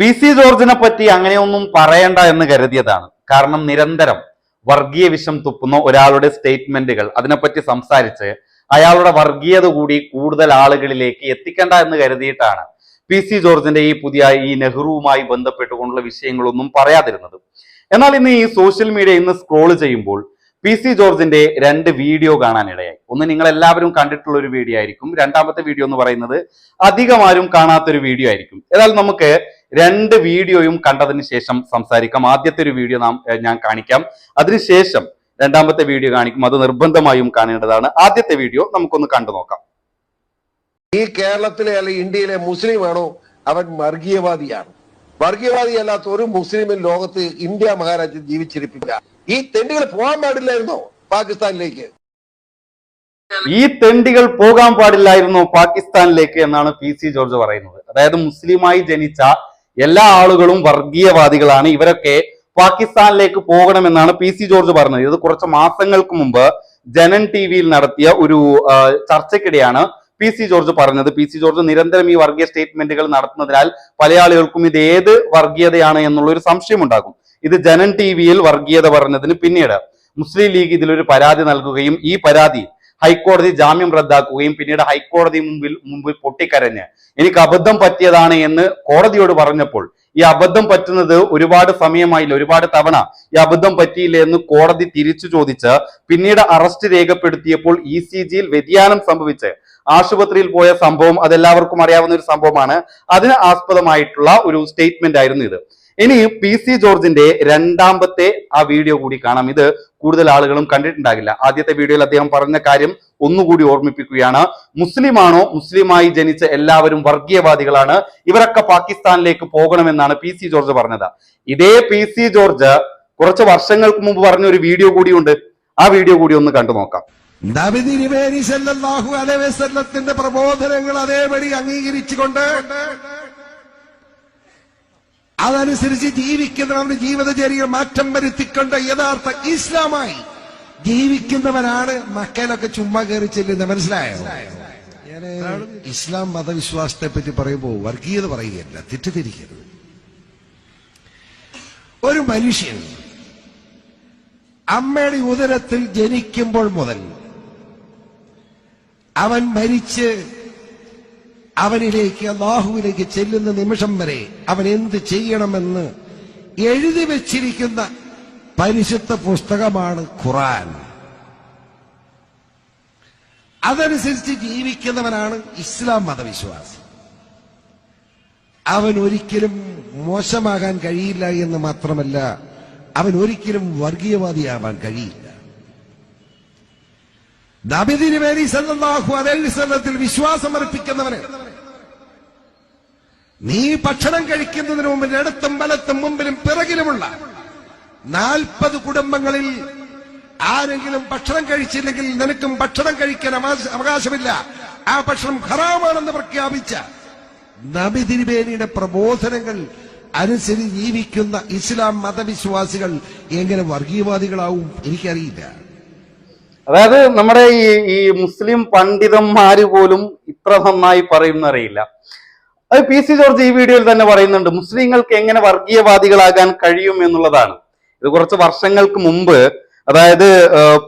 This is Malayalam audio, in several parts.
പി സി ജോർജിനെ പറ്റി അങ്ങനെയൊന്നും പറയണ്ട എന്ന് കരുതിയതാണ്. കാരണം നിരന്തരം വർഗീയ വിഷം തുപ്പുന്ന ഒരാളുടെ സ്റ്റേറ്റ്മെന്റുകൾ അതിനെപ്പറ്റി സംസാരിച്ച് അയാളുടെ വർഗീയത കൂടി കൂടുതൽ ആളുകളിലേക്ക് എത്തിക്കണ്ട എന്ന് കരുതിയിട്ടാണ് പി സി ജോർജിന്റെ ഈ പുതിയ ഈ നെഹ്റുവുമായി ബന്ധപ്പെട്ടുകൊണ്ടുള്ള വിഷയങ്ങളൊന്നും പറയാതിരുന്നത്. എന്നാൽ ഇന്ന് ഈ സോഷ്യൽ മീഡിയ ഇന്ന് സ്ക്രോൾ ചെയ്യുമ്പോൾ പി സി ജോർജിന്റെ രണ്ട് വീഡിയോ കാണാനിടയായി. ഒന്ന് നിങ്ങൾ എല്ലാവരും കണ്ടിട്ടുള്ള ഒരു വീഡിയോ ആയിരിക്കും. രണ്ടാമത്തെ വീഡിയോ എന്ന് പറയുന്നത് അധികം ആരും കാണാത്തൊരു വീഡിയോ ആയിരിക്കും. ഏതായാലും നമുക്ക് രണ്ട് വീഡിയോയും കണ്ടതിന് ശേഷം സംസാരിക്കാം. ആദ്യത്തെ ഒരു വീഡിയോ നാം ഞാൻ കാണിക്കാം. അതിനുശേഷം രണ്ടാമത്തെ വീഡിയോ കാണിക്കും. അത് നിർബന്ധമായും കാണേണ്ടതാണ്. ആദ്യത്തെ വീഡിയോ നമുക്കൊന്ന് കണ്ടു നോക്കാം. ഈ കേരളത്തിലെ അല്ലെങ്കിൽ ഇന്ത്യയിലെ മുസ്ലിമാണോ? അവൻ വർഗീയവാദിയാണ്. വർഗീയവാദിയല്ലാത്ത ഒരു മുസ്ലിമിൻ ലോകത്ത് ഇന്ത്യ മഹാരാജ്യം ജീവിച്ചിരിപ്പില്ല. ഈ തെണ്ടികൾ പോകാൻ പാടില്ലായിരുന്നോ പാകിസ്ഥാനിലേക്ക്? ഈ തെണ്ടികൾ പോകാൻ പാടില്ലായിരുന്നു പാകിസ്ഥാനിലേക്ക് എന്നാണ് പി സി ജോർജ് പറയുന്നത്. അതായത് മുസ്ലിമായി ജനിച്ച എല്ലാ ആളുകളും വർഗീയവാദികളാണ്. ഇവരൊക്കെ പാകിസ്ഥാനിലേക്ക് പോകണമെന്നാണ് പി സി ജോർജ് പറഞ്ഞത്. ഇത് കുറച്ച് മാസങ്ങൾക്ക് മുമ്പ് ജനൻ ടി വിയിൽ നടത്തിയ ഒരു ചർച്ചയ്ക്കിടെയാണ് പി സി ജോർജ് പറഞ്ഞത്. പി സി ജോർജ് നിരന്തരം ഈ വർഗീയ സ്റ്റേറ്റ്മെന്റുകൾ നടത്തുന്നതിനാൽ പല ആളുകൾക്കും ഇത് ഏത് വർഗീയതയാണ് എന്നുള്ള ഒരു സംശയം ഉണ്ടാകും ഇത് ജനൻ ടി വിയിൽ വർഗീയത പറഞ്ഞതിന് പിന്നീട് മുസ്ലിം ലീഗ് ഇതിലൊരു പരാതി നൽകുകയും ഈ പരാതി ഹൈക്കോടതി ജാമ്യം റദ്ദാക്കുകയും പിന്നീട് ഹൈക്കോടതി മുമ്പിൽ മുമ്പിൽ പൊട്ടിക്കരഞ്ഞ് എനിക്ക് അബദ്ധം പറ്റിയതാണ് എന്ന് കോടതിയോട് പറഞ്ഞപ്പോൾ ഈ അബദ്ധം പറ്റുന്നത് ഒരുപാട് സമയമായില്ല ഒരുപാട് തവണ ഈ അബദ്ധം പറ്റിയില്ല എന്ന് കോടതി തിരിച്ചു ചോദിച്ച് പിന്നീട് അറസ്റ്റ് രേഖപ്പെടുത്തിയപ്പോൾ ഇ സി ജിയിൽ വ്യതിയാനം സംഭവിച്ച് ആശുപത്രിയിൽ പോയ സംഭവം അതെല്ലാവർക്കും അറിയാവുന്ന ഒരു സംഭവമാണ്. അതിന് ആസ്പദമായിട്ടുള്ള ഒരു സ്റ്റേറ്റ്മെന്റ് ആയിരുന്നു ഇത്. ഇനി പി സി ജോർജിന്റെ രണ്ടാമത്തെ ആ വീഡിയോ കൂടി കാണാം. ഇത് കൂടുതൽ ആളുകളും കണ്ടിട്ടുണ്ടാകില്ല. ആദ്യത്തെ വീഡിയോയിൽ അദ്ദേഹം പറഞ്ഞ കാര്യം ഒന്നുകൂടി ഓർമ്മിപ്പിക്കുകയാണ്. മുസ്ലിമാണോ മുസ്ലിമായി ജനിച്ച എല്ലാവരും വർഗീയവാദികളാണ് ഇവരൊക്കെ പാകിസ്ഥാനിലേക്ക് പോകണമെന്നാണ് പി സി ജോർജ് പറഞ്ഞത്. ഇതേ പി സി ജോർജ് കുറച്ച് വർഷങ്ങൾക്ക് മുമ്പ് പറഞ്ഞ ഒരു വീഡിയോ കൂടിയുണ്ട്. ആ വീഡിയോ കൂടി ഒന്ന് കണ്ടു നോക്കാം നബിതിരുവേരി സല്ലല്ലാഹു അലൈഹി വസല്ലത്തിന്റെ പ്രബോധനങ്ങൾ അതേപടി അംഗീകരിച്ചുകൊണ്ട് അതനുസരിച്ച് ജീവിക്കുന്നവരുടെ ജീവിതചര്യ മാറ്റം വരുത്തിക്കൊണ്ട് യഥാർത്ഥ ഇസ്ലാമായി ജീവിക്കുന്നവരാണ് മക്കയിലൊക്കെ ചുമ്മാ കയറി ചെല്ലുന്നത്. മനസ്സിലായോ? ഇസ്ലാം മതവിശ്വാസത്തെ പറ്റി പറയുമ്പോൾ വർഗീയത പറയുകയല്ല തെറ്റിദ്ധരിക്കരുത്. ഒരു മനുഷ്യൻ അമ്മയുടെ ഉദരത്തിൽ ജനിക്കുമ്പോൾ മുതൽ അവൻ മരിച്ച് അവനിലേക്ക് അള്ളാഹുവിലേക്ക് ചെല്ലുന്ന നിമിഷം വരെ അവൻ എന്ത് ചെയ്യണമെന്ന് എഴുതി വച്ചിരിക്കുന്ന പരിശുദ്ധ പുസ്തകമാണ് ഖുറാൻ. അതനുസരിച്ച് ജീവിക്കുന്നവനാണ് ഇസ്ലാം മതവിശ്വാസി. അവൻ ഒരിക്കലും മോശമാകാൻ കഴിയില്ല എന്ന് മാത്രമല്ല അവൻ ഒരിക്കലും വർഗീയവാദിയാവാൻ കഴിയില്ല. നബിദിന് വേണ്ടി സല്ലല്ലാഹു അലൈഹി വസല്ലത്തിൽ വിശ്വാസം അർപ്പിക്കുന്നവന് നീ ഭക്ഷണം കഴിക്കുന്നതിന് മുമ്പിൽ ഇടത്തും വലത്തും മുമ്പിലും പിറകിലുമുള്ള നാൽപ്പത് കുടുംബങ്ങളിൽ ആരെങ്കിലും ഭക്ഷണം കഴിച്ചില്ലെങ്കിൽ നിനക്കും ഭക്ഷണം കഴിക്കാൻ അവകാശ- അവകാശമില്ല. ആ ഭക്ഷണം ഹറാമാണെന്ന് പ്രഖ്യാപിച്ച നബി തിരുവേനിയുടെ പ്രബോധനങ്ങൾ അനുസരിച്ച് ജീവിക്കുന്ന ഇസ്ലാം മതവിശ്വാസികൾ എങ്ങനെ വർഗീയവാദികളാവും എനിക്കറിയില്ല. അതായത് നമ്മുടെ ഈ ഈ മുസ്ലിം പണ്ഡിതന്മാര് പോലും ഇത്ര നന്നായി പറയുന്നറിയില്ല. അത് പി സി ജോർജ് ഈ വീഡിയോയിൽ തന്നെ പറയുന്നുണ്ട് മുസ്ലിങ്ങൾക്ക് എങ്ങനെ വർഗീയവാദികളാകാൻ കഴിയും എന്നുള്ളതാണ്. ഇത് കുറച്ച് വർഷങ്ങൾക്ക് മുമ്പ് അതായത്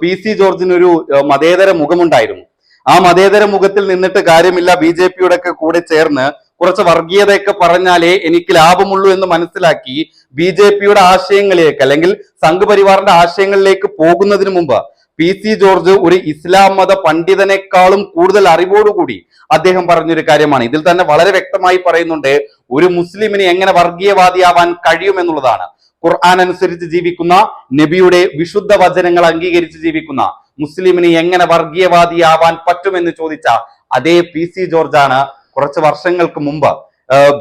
പി സി ജോർജിന് ഒരു മതേതര മുഖമുണ്ടായിരുന്നു. ആ മതേതര മുഖത്തിൽ നിന്നിട്ട് കാര്യമില്ല ബി ജെ പിയുടെ ഒക്കെ കൂടെ ചേർന്ന് കുറച്ച് വർഗീയതയൊക്കെ പറഞ്ഞാലേ എനിക്ക് ലാഭമുള്ളൂ എന്ന് മനസ്സിലാക്കി ബി ജെ പിയുടെ ആശയങ്ങളിലേക്ക് അല്ലെങ്കിൽ സംഘപരിവാറിന്റെ ആശയങ്ങളിലേക്ക് പോകുന്നതിന് മുമ്പ് പി സി ജോർജ് ഒരു ഇസ്ലാം മത പണ്ഡിതനേക്കാളും കൂടുതൽ അറിവോടുകൂടി അദ്ദേഹം പറഞ്ഞൊരു കാര്യമാണ്. ഇതിൽ തന്നെ വളരെ വ്യക്തമായി പറയുന്നുണ്ട് ഒരു മുസ്ലിമിന് എങ്ങനെ വർഗീയവാദിയാവാൻ കഴിയുമെന്നുള്ളതാണ് ഖുർആൻ അനുസരിച്ച് ജീവിക്കുന്ന നബിയുടെ വിശുദ്ധ വചനങ്ങൾ അംഗീകരിച്ച് ജീവിക്കുന്ന മുസ്ലിമിന് എങ്ങനെ വർഗീയവാദിയാവാൻ പറ്റുമെന്ന് ചോദിച്ച അതേ പി സി ജോർജാണ് കുറച്ച് വർഷങ്ങൾക്ക് മുമ്പ്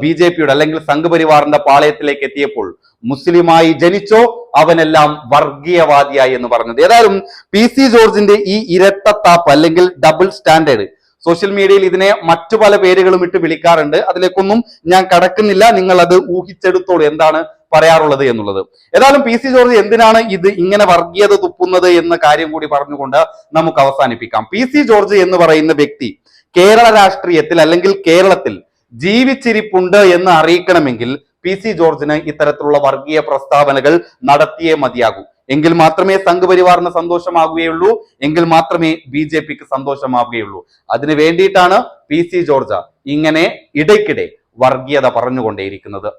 ബി ജെ പിയുടെ അല്ലെങ്കിൽ സംഘപരിവാറിന്റെ പാളയത്തിലേക്ക് എത്തിയപ്പോൾ മുസ്ലിമായി ജനിച്ചോ അവനെല്ലാം വർഗീയവാദിയായി എന്ന് പറഞ്ഞത്. ഏതായാലും പി സി ജോർജിന്റെ ഈ ഇരട്ടത്താപ്പ് അല്ലെങ്കിൽ ഡബിൾ സ്റ്റാൻഡേർഡ് സോഷ്യൽ മീഡിയയിൽ ഇതിനെ മറ്റു പല പേരുകളും ഇട്ട് വിളിക്കാറുണ്ട്. അതിലേക്കൊന്നും ഞാൻ കടക്കുന്നില്ല. നിങ്ങൾ അത് ഊഹിച്ചെടുത്തോളൂ എന്താണ് പറയാറുള്ളത് എന്നുള്ളത്. ഏതായാലും പി സി ജോർജ് എന്തിനാണ് ഇത് ഇങ്ങനെ വർഗീയത തുപ്പുന്നത് എന്ന കാര്യം കൂടി പറഞ്ഞുകൊണ്ട് നമുക്ക് അവസാനിപ്പിക്കാം. പി സി ജോർജ് എന്ന് പറയുന്ന വ്യക്തി കേരള രാഷ്ട്രീയത്തിൽ അല്ലെങ്കിൽ കേരളത്തിൽ ജീവിച്ചിരിപ്പുണ്ട് എന്ന് അറിയിക്കണമെങ്കിൽ പി സി ജോർജിന് ഇത്തരത്തിലുള്ള വർഗീയ പ്രസ്താവനകൾ നടത്തിയേ മതിയാകൂ. എങ്കിൽ മാത്രമേ സംഘപരിവാറിന് സന്തോഷമാകുകയുള്ളൂ എങ്കിൽ മാത്രമേ ബി ജെ പിക്ക് സന്തോഷമാവുകയുള്ളൂ. അതിനു വേണ്ടിയിട്ടാണ് പി സി ജോർജ് ഇങ്ങനെ ഇടയ്ക്കിടെ വർഗീയത പറഞ്ഞുകൊണ്ടേയിരിക്കുന്നത്.